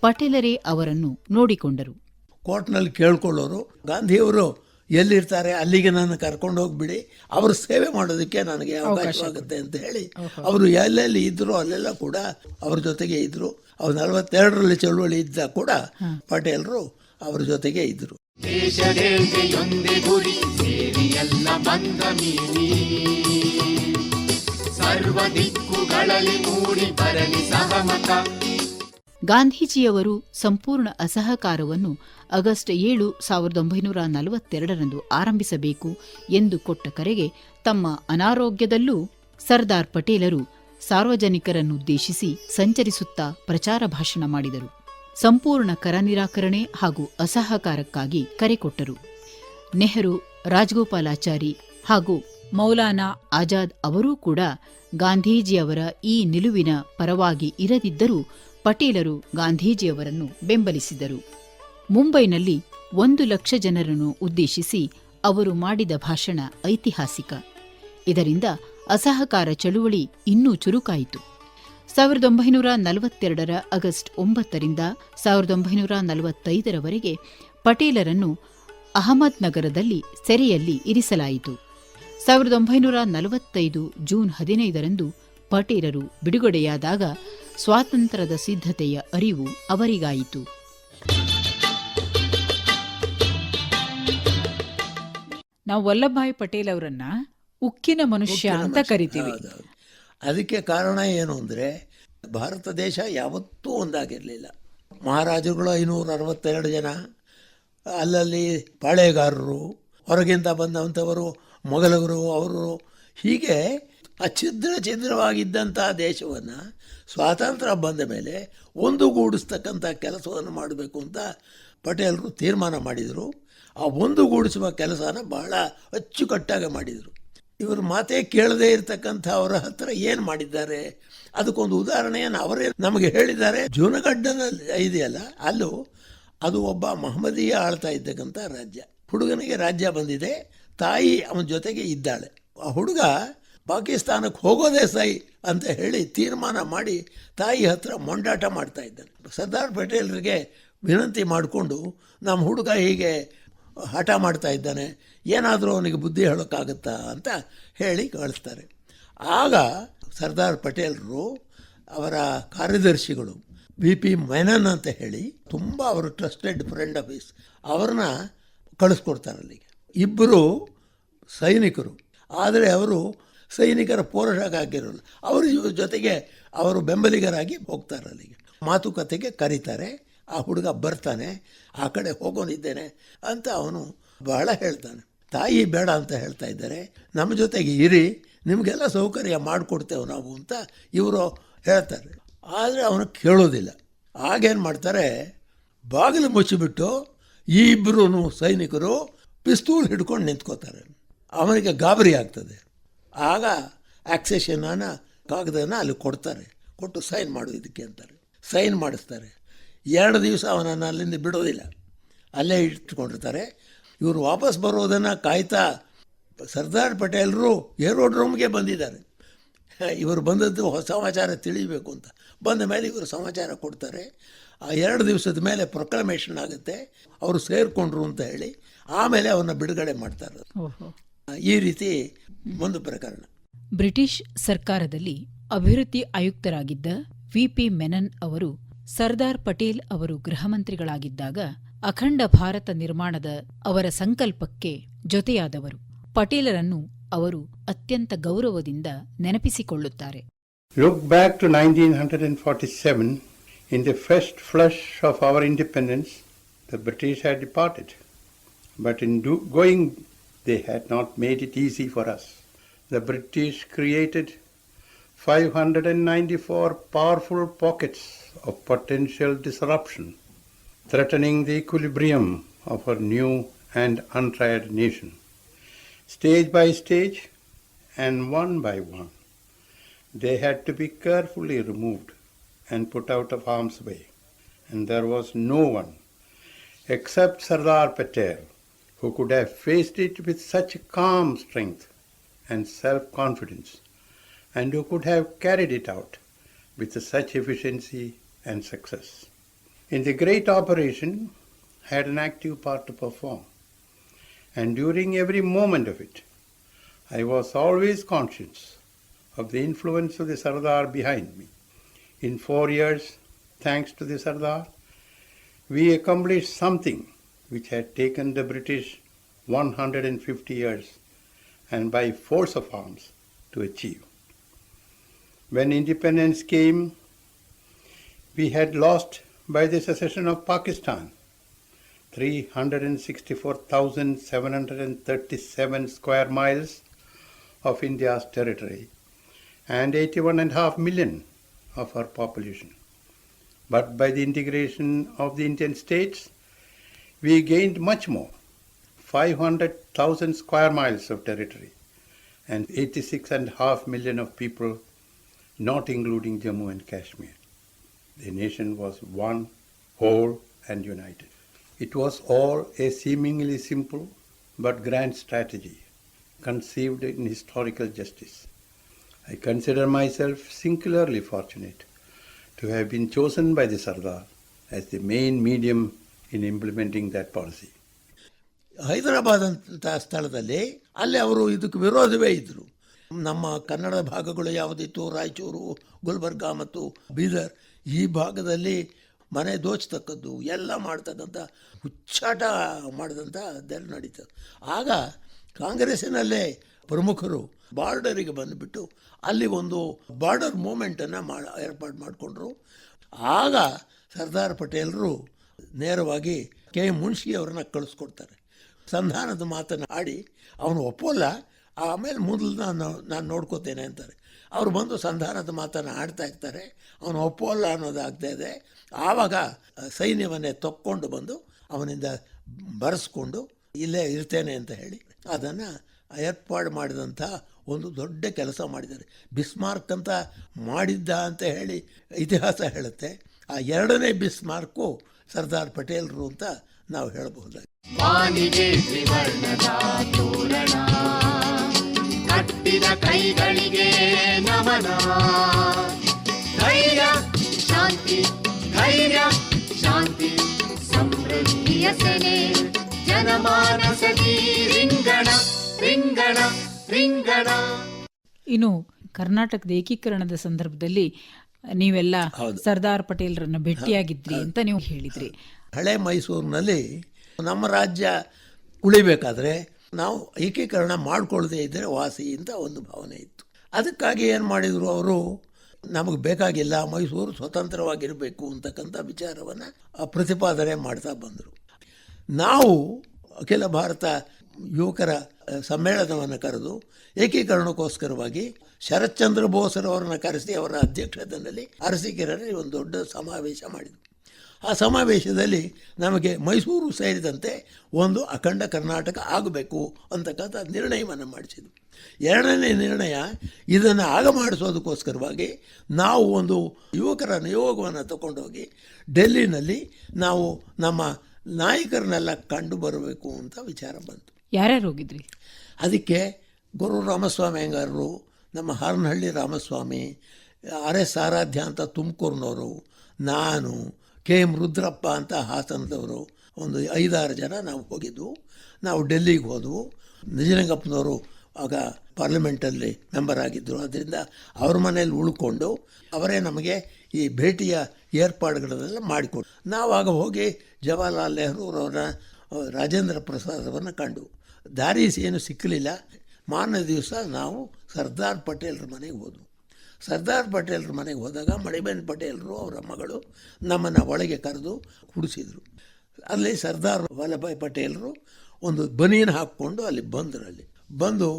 ಪಟೇಲರೇ ಅವರನ್ನು ನೋಡಿಕೊಂಡರು. ಕೋರ್ಟ್ನಲ್ಲಿ ಕೇಳಿಕೊಳ್ಳೋರು, ಗಾಂಧಿಯವರು ಎಲ್ಲಿರ್ತಾರೆ ಅಲ್ಲಿಗೆ ನಾನು ಕರ್ಕೊಂಡು ಹೋಗ್ಬಿಡಿ. ಅವರು ಸೇವೆ ಮಾಡೋದಕ್ಕೆ ನನಗೆ ಅವಕಾಶ ಆಗುತ್ತೆ ಅಂತ ಹೇಳಿ ಅವರು ಎಲ್ಲೆಲ್ಲಿ ಇದ್ರು ಅಲ್ಲೆಲ್ಲ ಕೂಡ ಅವ್ರ ಜೊತೆಗೆ ಇದ್ರು. ಅವ್ರು ನಲವತ್ತೆರಡರಲ್ಲಿ ಚಳುವಳಿ ಇದ್ದ ಕೂಡ ಪಟೇಲರು ಅವ್ರ ಜೊತೆಗೆ ಮೀರಿ. ಸರ್ವ ದಿಕ್ಕುಗಳಲ್ಲಿ ಮೂಡಿ ಬರಲಿ ಸಹಮತ. ಗಾಂಧೀಜಿಯವರು ಸಂಪೂರ್ಣ ಅಸಹಕಾರವನ್ನು ಆಗಸ್ಟ್ ಏಳು ಸಾವಿರದ ಒಂಬೈನೂರ ನಲವತ್ತೆರಡರಂದು ಆರಂಭಿಸಬೇಕು ಎಂದು ಕೊಟ್ಟ ಕರೆಗೆ ತಮ್ಮ ಅನಾರೋಗ್ಯದಲ್ಲೂ ಸರ್ದಾರ್ ಪಟೇಲರು ಸಾರ್ವಜನಿಕರನ್ನುದ್ದೇಶಿಸಿ ಸಂಚರಿಸುತ್ತಾ ಪ್ರಚಾರ ಭಾಷಣ ಮಾಡಿದರು. ಸಂಪೂರ್ಣ ಕರ ನಿರಾಕರಣೆ ಹಾಗೂ ಅಸಹಕಾರಕ್ಕಾಗಿ ಕರೆ ಕೊಟ್ಟರು. ನೆಹರು, ರಾಜಗೋಪಾಲಾಚಾರಿ ಹಾಗೂ ಮೌಲಾನಾ ಆಜಾದ್ ಅವರೂ ಕೂಡ ಗಾಂಧೀಜಿಯವರ ಈ ನಿಲುವಿನ ಪರವಾಗಿ ಇರದಿದ್ದರೂ ಪಟೇಲರು ಗಾಂಧೀಜಿಯವರನ್ನು ಬೆಂಬಲಿಸಿದರು. ಮುಂಬೈನಲ್ಲಿ ಒಂದು ಲಕ್ಷ ಜನರನ್ನು ಉದ್ದೇಶಿಸಿ ಅವರು ಮಾಡಿದ ಭಾಷಣ ಐತಿಹಾಸಿಕ. ಇದರಿಂದ ಅಸಹಕಾರ ಚಳುವಳಿ ಇನ್ನೂ ಚುರುಕಾಯಿತು. ಸಾವಿರದ ಒಂಬೈನೂರ ನಲವತ್ತೆರಡರ ಆಗಸ್ಟ್ ಒಂಬತ್ತರಿಂದ ಸಾವಿರದ ಒಂಬೈನೂರ ನಲವತ್ತೈದರವರೆಗೆ ಪಟೇಲರನ್ನು ಅಹಮದ್ ನಗರದಲ್ಲಿ ಸೆರೆಯಲ್ಲಿ ಇರಿಸಲಾಯಿತು. ಸಾವಿರದ ಒಂಬೈನೂರ ನಲವತ್ತೈದು ಜೂನ್ ಹದಿನೈದರಂದು ಪಟೇಲರು ಬಿಡುಗಡೆಯಾದಾಗ ಸ್ವಾತಂತ್ರ್ಯದ ಸಿದ್ಧತೆಯ ಅರಿವು ಅವರಿಗಾಯಿತು. ನಾವು ವಲ್ಲಭಾಯ್ ಪಟೇಲ್ ಅವರನ್ನ ಉಕ್ಕಿನ ಮನುಷ್ಯ ಅಂತ ಕರಿತೀವಿ. ಅದಕ್ಕೆ ಕಾರಣ ಏನು ಅಂದರೆ ಭಾರತ ದೇಶ ಯಾವತ್ತೂ ಒಂದಾಗಿರಲಿಲ್ಲ. ಮಹಾರಾಜರುಗಳು ಐನೂರ ಅರವತ್ತೆರಡು ಜನ ಅಲ್ಲಲ್ಲಿ ಪಾಳೆಗಾರರು ಹೊರಗಿಂದ ಬಂದಂಥವರು ಮೊಘಲವರು ಅವರು ಹೀಗೆ ಅಛಿದ್ರ ಛಿದ್ರವಾಗಿದ್ದಂಥ ದೇಶವನ್ನು ಸ್ವಾತಂತ್ರ್ಯ ಬಂದ ಮೇಲೆ ಒಂದುಗೂಡಿಸ್ತಕ್ಕಂಥ ಕೆಲಸವನ್ನು ಮಾಡಬೇಕು ಅಂತ ಪಟೇಲರು ತೀರ್ಮಾನ ಮಾಡಿದರು. ಆ ಒಂದುಗೂಡಿಸುವ ಕೆಲಸನ ಬಹಳ ಅಚ್ಚುಕಟ್ಟಾಗಿ ಮಾಡಿದರು. ಇವರು ಮಾತೇ ಕೇಳದೇ ಇರತಕ್ಕಂಥ ಅವರ ಹತ್ರ ಏನು ಮಾಡಿದ್ದಾರೆ? ಅದಕ್ಕೊಂದು ಉದಾಹರಣೆಯನ್ನು ಅವರೇ ನಮಗೆ ಹೇಳಿದ್ದಾರೆ. ಜೂನಗಡ್ಡನ ಇದೆಯಲ್ಲ, ಅಲ್ಲೂ ಅದು ಒಬ್ಬ ಮಹಮ್ಮದೀಯ ಆಳ್ತಾ ಇದ್ದಕ್ಕಂಥ ರಾಜ್ಯ. ಹುಡುಗನಿಗೆ ರಾಜ್ಯ ಬಂದಿದೆ, ತಾಯಿ ಅವನ ಜೊತೆಗೆ ಇದ್ದಾಳೆ. ಆ ಹುಡುಗ ಪಾಕಿಸ್ತಾನಕ್ಕೆ ಹೋಗೋದೇ ಸೈ ಅಂತ ಹೇಳಿ ತೀರ್ಮಾನ ಮಾಡಿ ತಾಯಿ ಹತ್ರ ಮೊಂಡಾಟ ಮಾಡ್ತಾ ಇದ್ದಾನೆ. ಸರ್ದಾರ್ ಪಟೇಲರಿಗೆ ವಿನಂತಿ ಮಾಡಿಕೊಂಡು ನಮ್ಮ ಹುಡುಗ ಹೀಗೆ ಹಠ ಮಾಡ್ತಾ ಇದ್ದಾನೆ. ಏನಾದರೂ ಅವನಿಗೆ ಬುದ್ಧಿ ಹೇಳೋಕ್ಕಾಗತ್ತಾ ಅಂತ ಹೇಳಿ ಕಳಿಸ್ತಾರೆ. ಆಗ ಸರ್ದಾರ್ ಪಟೇಲರು ಅವರ ಕಾರ್ಯದರ್ಶಿಗಳು ಬಿ ಪಿ ಮೆನನ್ ಅಂತ ಹೇಳಿ ತುಂಬ ಅವರು ಟ್ರಸ್ಟೆಡ್ ಫ್ರೆಂಡ್ ಆಫೀಸ್ ಅವ್ರನ್ನ ಕಳಿಸ್ಕೊಡ್ತಾರೆ ಅಲ್ಲಿಗೆ. ಇಬ್ಬರು ಸೈನಿಕರು. ಆದರೆ ಅವರು ಸೈನಿಕರ ಹಾಕಿರೋಲ್ಲ. ಅವ್ರ ಜೊತೆಗೆ ಅವರು ಬೆಂಬಲಿಗರಾಗಿ ಹೋಗ್ತಾರೆ ಅಲ್ಲಿಗೆ. ಮಾತುಕತೆಗೆ ಕರೀತಾರೆ, ಆ ಹುಡುಗ ಬರ್ತಾನೆ, ಆ ಕಡೆ ಹೋಗೋನಿದ್ದೇನೆ ಅಂತ ಅವನು ಬಹಳ ಹೇಳ್ತಾನೆ. ತಾಯಿ ಬೇಡ ಅಂತ ಹೇಳ್ತಾ ಇದ್ದಾರೆ. ನಮ್ಮ ಜೊತೆಗೆ ಇರಿ, ನಿಮಗೆಲ್ಲ ಸೌಕರ್ಯ ಮಾಡಿಕೊಡ್ತೇವೆ ನಾವು ಅಂತ ಇವರು ಹೇಳ್ತಾರೆ. ಆದರೆ ಅವನು ಕೇಳೋದಿಲ್ಲ. ಆಗೇನು ಮಾಡ್ತಾರೆ, ಬಾಗಿಲು ಮುಚ್ಚಿಬಿಟ್ಟು ಈ ಇಬ್ಬರೂ ಸೈನಿಕರು ಪಿಸ್ತೂಲ್ ಹಿಡ್ಕೊಂಡು ನಿಂತ್ಕೋತಾರೆ. ಅವನಿಗೆ ಗಾಬರಿ ಆಗ್ತದೆ. ಆಗ ಆಕ್ಸೆಷನನ ಕಾಗದನ ಅಲ್ಲಿ ಕೊಡ್ತಾರೆ. ಕೊಟ್ಟು ಸೈನ್ ಮಾಡು ಇದಕ್ಕೆ ಅಂತಾರೆ. ಸೈನ್ ಮಾಡಿಸ್ತಾರೆ. ಎರಡು ದಿವಸ ಅವನನ್ನು ಅಲ್ಲಿಂದ ಬಿಡೋದಿಲ್ಲ. ಅಲ್ಲೇ ಇಟ್ಕೊಂಡಿರ್ತಾರೆ ಇವರು ವಾಪಸ್ ಬರೋದನ್ನು ಕಾಯ್ತಾ ಸರ್ದಾರ್ ಪಟೇಲರು ಏರೋಡ್ರೋಮ್ಗೆ ಬಂದಿದ್ದಾರೆ. ಇವರು ಬಂದದ್ದು ಹೊಸ ಸಮಾಚಾರ ತಿಳಿಬೇಕು ಅಂತ. ಬಂದ ಮೇಲೆ ಇವರು ಸಮಾಚಾರ ಕೊಡ್ತಾರೆ. ಆ ಎರಡು ದಿವಸದ ಮೇಲೆ ಪ್ರೊಕ್ಲಮೇಷನ್ ಆಗುತ್ತೆ. ಅವರು ಸೇರಿಕೊಂಡ್ರು ಅಂತ ಹೇಳಿ ಆಮೇಲೆ ಅವನ್ನ ಬಿಡುಗಡೆ ಮಾಡ್ತಾರೆ. ಈ ರೀತಿ ಒಂದು ಪ್ರಕರಣ ಬ್ರಿಟಿಷ್ ಸರ್ಕಾರದಲ್ಲಿ ಅಭಿವೃದ್ಧಿ ಆಯುಕ್ತರಾಗಿದ್ದ ವಿಪಿ ಮೆನನ್ ಅವರು ಸರ್ದಾರ್ ಪಟೇಲ್ ಅವರು ಗೃಹಮಂತ್ರಿಗಳಾಗಿದ್ದಾಗ ಅಖಂಡ ಭಾರತ ನಿರ್ಮಾಣದ ಅವರ ಸಂಕಲ್ಪಕ್ಕೆ ಜೊತೆಯಾದವರು ಪಟೇಲರನ್ನು ಅವರು ಅತ್ಯಂತ ಗೌರವದಿಂದ ನೆನಪಿಸಿಕೊಳ್ಳುತ್ತಾರೆ Look back to 1947. In the first flush of our independence, the British had departed. But in do- going, they had not made it easy for us. The British created 594 powerful pockets of potential disruption, threatening the equilibrium of our new and untried nation. Stage by stage and one by one, they had to be carefully removed and put out of harm's way. And there was no one except Sardar Patel who could have faced it with such calm strength and self confidence, and who could have carried it out with such efficiency and success. In the great operation, had an active part to perform, and during every moment of it, I was always conscious of the influence of the Sardar behind me. In four years, thanks to the Sardar, we accomplished something which had taken the British 150 years and by force of arms to achieve. When independence came, we had lost by the secession of Pakistan 364,737 square miles of India's territory and 81.5 million of our population. But by the integration of the Indian states, we gained much more 500,000 square miles of territory and 86.5 million of people, not including Jammu and Kashmir. The nation was one, whole, and united. It was all a seemingly simple but grand strategy conceived in historical justice. I consider myself singularly fortunate to have been chosen by the Sardar as the main medium in implementing that policy Hyderabad ಅಂತ ಸ್ಥಳದಲ್ಲಿ ಅಲ್ಲಿ ಅವರು ಇದಕ್ಕೆ ವಿರೋಧವೇ ಇದ್ದರು ನಮ್ಮ ಕನ್ನಡ ಭಾಗಗಳು ಯಾವುದಿತ್ತು, ರಾಯಚೂರು, ಗುಲ್ಬರ್ಗ ಮತ್ತು ಬೀದರ್, ಈ ಭಾಗದಲ್ಲಿ ಮನೆ ದೋಚತಕ್ಕದ್ದು, ಎಲ್ಲ ಮಾಡ್ತಕ್ಕಂಥ, ಹುಚ್ಚಾಟ ಮಾಡಿದಂಥ ಅದೆಲ್ಲ ನಡೀತದೆ ಆಗ ಕಾಂಗ್ರೆಸ್ಸಿನಲ್ಲೇ ಪ್ರಮುಖರು ಬಾರ್ಡರಿಗೆ ಬಂದುಬಿಟ್ಟು ಅಲ್ಲಿ ಒಂದು ಬಾರ್ಡರ್ ಮೂಮೆಂಟನ್ನು ಮಾಡ ಏರ್ಪಾಡು ಮಾಡಿಕೊಂಡ್ರು. ಆಗ ಸರ್ದಾರ್ ಪಟೇಲರು ನೇರವಾಗಿ ಕೆ. ಮುನ್ಷಿ ಅವ್ರನ್ನ ಕಳಿಸ್ಕೊಡ್ತಾರೆ. ಸಂಧಾನದ ಮಾತನ್ನು ಆಡಿ ಅವನು ಒಪ್ಪೋಲ್ಲ, ಆಮೇಲೆ ಮೊದಲು ನಾನು ನಾನು ನೋಡ್ಕೋತೇನೆ ಅಂತಾರೆ. ಅವ್ರು ಬಂದು ಸಂಧಾನದ ಮಾತನ್ನು ಆಡ್ತಾ ಇರ್ತಾರೆ. ಅವನು ಒಪ್ಪೋಲ್ಲ ಅನ್ನೋದಾಗ್ತಾ ಇದೆ. ಆವಾಗ ಸೈನ್ಯವನ್ನೇ ತಕ್ಕೊಂಡು ಬಂದು ಅವನಿಂದ ಬರೆಸ್ಕೊಂಡು ಇಲ್ಲೇ ಇರ್ತೇನೆ ಅಂತ ಹೇಳಿ ಅದನ್ನು ಏರ್ಪಾಡು ಮಾಡಿದಂಥ ಒಂದು ದೊಡ್ಡ ಕೆಲಸ ಮಾಡಿದ್ದಾರೆ. ಬಿಸ್ಮಾರ್ಕ್ ಅಂತ ಮಾಡಿದ್ದ ಅಂತ ಹೇಳಿ ಇತಿಹಾಸ ಹೇಳುತ್ತೆ. ಆ ಎರಡನೇ ಬಿಸ್ಮಾರ್ಕು ಸರ್ದಾರ್ ಪಟೇಲ್ರು ಅಂತ ನಾವು ಹೇಳಬಹುದಾಗಿದೆ. ಕಟ್ಟಿದ ಕೈಗಳಿಗೆ ನಮನ. ಧೈರ್ಯ ಶಾಂತಿ ಧೈರ್ಯ ಶಾಂತಿ ಸಮೃದ್ಧಿಯ ಸೆನೆ. ಜನಮಾನಸದಿ ರಿಂಗಣ ರಿಂಗಣ ರಿಂಗಣ. ಇನ್ನು ಕರ್ನಾಟಕದ ಏಕೀಕರಣದ ಸಂದರ್ಭದಲ್ಲಿ ನೀವೆಲ್ಲ ಸರ್ದಾರ್ ಪಟೇಲ್ರನ್ನ ಭೇಟಿಯಾಗಿದ್ರಿ ಅಂತ ನೀವು ಹೇಳಿದ್ರಿ. ಹಳೆ ಮೈಸೂರಿನಲ್ಲಿ ನಮ್ಮ ರಾಜ್ಯ ಉಳಿಬೇಕಾದ್ರೆ ನಾವು ಏಕೀಕರಣ ಮಾಡ್ಕೊಳ್ಳದೇ ಇದ್ದರೆ ವಾಸಿ ಅಂತ ಒಂದು ಭಾವನೆ ಇತ್ತು. ಅದಕ್ಕಾಗಿ ಏನು ಮಾಡಿದರು ಅವರು ನಮಗೆ ಬೇಕಾಗಿಲ್ಲ ಮೈಸೂರು ಸ್ವತಂತ್ರವಾಗಿರಬೇಕು ಅಂತಕ್ಕಂಥ ವಿಚಾರವನ್ನು ಪ್ರತಿಪಾದನೆ ಮಾಡ್ತಾ ಬಂದರು. ನಾವು ಅಖಿಲ ಭಾರತ ಯುವಕರ ಸಮ್ಮೇಳನವನ್ನು ಕರೆದು ಏಕೀಕರಣಕ್ಕೋಸ್ಕರವಾಗಿ ಶರತ್ಚಂದ್ರ ಬೋಸರವರನ್ನು ಕರೆಸಿ ಅವರ ಅಧ್ಯಕ್ಷತೆಯಲ್ಲಿ ಅರಸೀಕೆರೆಯಲ್ಲಿ ಒಂದು ದೊಡ್ಡ ಸಮಾವೇಶ ಮಾಡಿದರು. ಆ ಸಮಾವೇಶದಲ್ಲಿ ನಮಗೆ ಮೈಸೂರು ಸೇರಿದಂತೆ ಒಂದು ಅಖಂಡ ಕರ್ನಾಟಕ ಆಗಬೇಕು ಅಂತಕ್ಕಂಥ ನಿರ್ಣಯವನ್ನು ಮಾಡಿಸಿದ್ರು. ಎರಡನೇ ನಿರ್ಣಯ ಇದನ್ನು ಆಗ ಮಾಡಿಸೋದಕ್ಕೋಸ್ಕರವಾಗಿ ನಾವು ಒಂದು ಯುವಕರ ನಿಯೋಗವನ್ನು ತಗೊಂಡೋಗಿ ಡೆಲ್ಲಿನಲ್ಲಿ ನಾವು ನಮ್ಮ ನಾಯಕರನ್ನೆಲ್ಲ ಕಂಡು ಬರಬೇಕು ಅಂತ ವಿಚಾರ ಬಂತು. ಯಾರ್ಯಾರು ಹೋಗಿದ್ರಿ? ಅದಕ್ಕೆ ಗುರು ರಾಮಸ್ವಾಮಿ ಅಯ್ಯಂಗಾರರು ನಮ್ಮ ಹಾರನಹಳ್ಳಿ ರಾಮಸ್ವಾಮಿ, ಆರ್ ಎಸ್ ಅಂತ ತುಮಕೂರಿನವರು, ನಾನು, ಕೆ ಎಂ ರುದ್ರಪ್ಪ ಅಂತ ಹಾಸನದವರು, ಒಂದು ಐದಾರು ಜನ ನಾವು ಹೋಗಿದ್ವು. ನಾವು ಡೆಲ್ಲಿಗೆ ಹೋದವು. ನಿಜಲಿಂಗಪ್ಪನವರು ಆಗ ಪಾರ್ಲಿಮೆಂಟಲ್ಲಿ ಮೆಂಬರ್ ಆಗಿದ್ದರು. ಅದರಿಂದ ಅವ್ರ ಮನೇಲಿ ಉಳ್ಕೊಂಡು ಅವರೇ ನಮಗೆ ಈ ಭೇಟಿಯ ಏರ್ಪಾಡುಗಳನ್ನೆಲ್ಲ ಮಾಡಿಕೊಡು ನಾವಾಗ ಹೋಗಿ ಜವಾಹರ್ಲಾಲ್ ನೆಹರೂರವರ ರಾಜೇಂದ್ರ ಪ್ರಸಾದವನ್ನು ಕಂಡು. ದಾರಿ ಏನು ಸಿಕ್ಕಲಿಲ್ಲ ಮಾರನೇ ದಿವಸ ನಾವು ಸರ್ದಾರ್ ಪಟೇಲ್ರ ಮನೆಗೆ ಹೋದ್ವು. ಸರ್ದಾರ್ ಪಟೇಲ್ರ ಮನೆಗೆ ಹೋದಾಗ ಮಣಿಬೇನ್ ಪಟೇಲರು ಅವರ ಮಗಳು ನಮ್ಮನ್ನು ಒಳಗೆ ಕರೆದು ಕುಡಿಸಿದರು. ಅಲ್ಲಿ ಸರ್ದಾರ್ ವಲ್ಲಭಾಯ್ ಪಟೇಲರು ಒಂದು ಬನಿಯನ್ನು ಹಾಕ್ಕೊಂಡು ಅಲ್ಲಿ ಬಂದರು ಅಲ್ಲಿ. ಬಂದು